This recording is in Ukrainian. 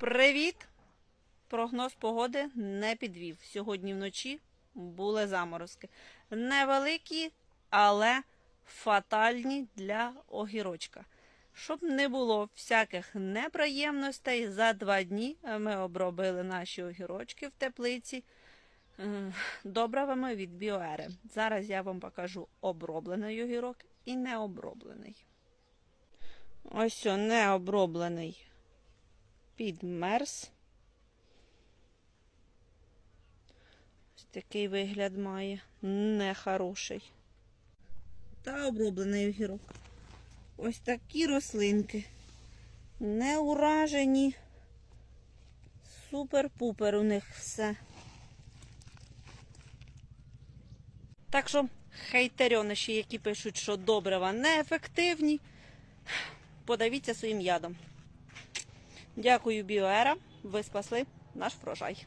Привіт! Прогноз погоди не підвів. Сьогодні вночі були заморозки. Невеликі, але фатальні для огірочка. Щоб не було всяких неприємностей, за два дні ми обробили наші огірочки в теплиці добривами від Біоери. Зараз я вам покажу оброблений огірок і необроблений. Ось необроблений підмерз. Ось такий вигляд має. Нехороший. Та оброблений огірок. Ось такі рослинки. Не уражені. Супер-пупер у них все. Так що хейтерьониші, які пишуть, що добрива неефективні, подавіться своїм ядом. Дякую, Біоера. Ви спасли наш врожай.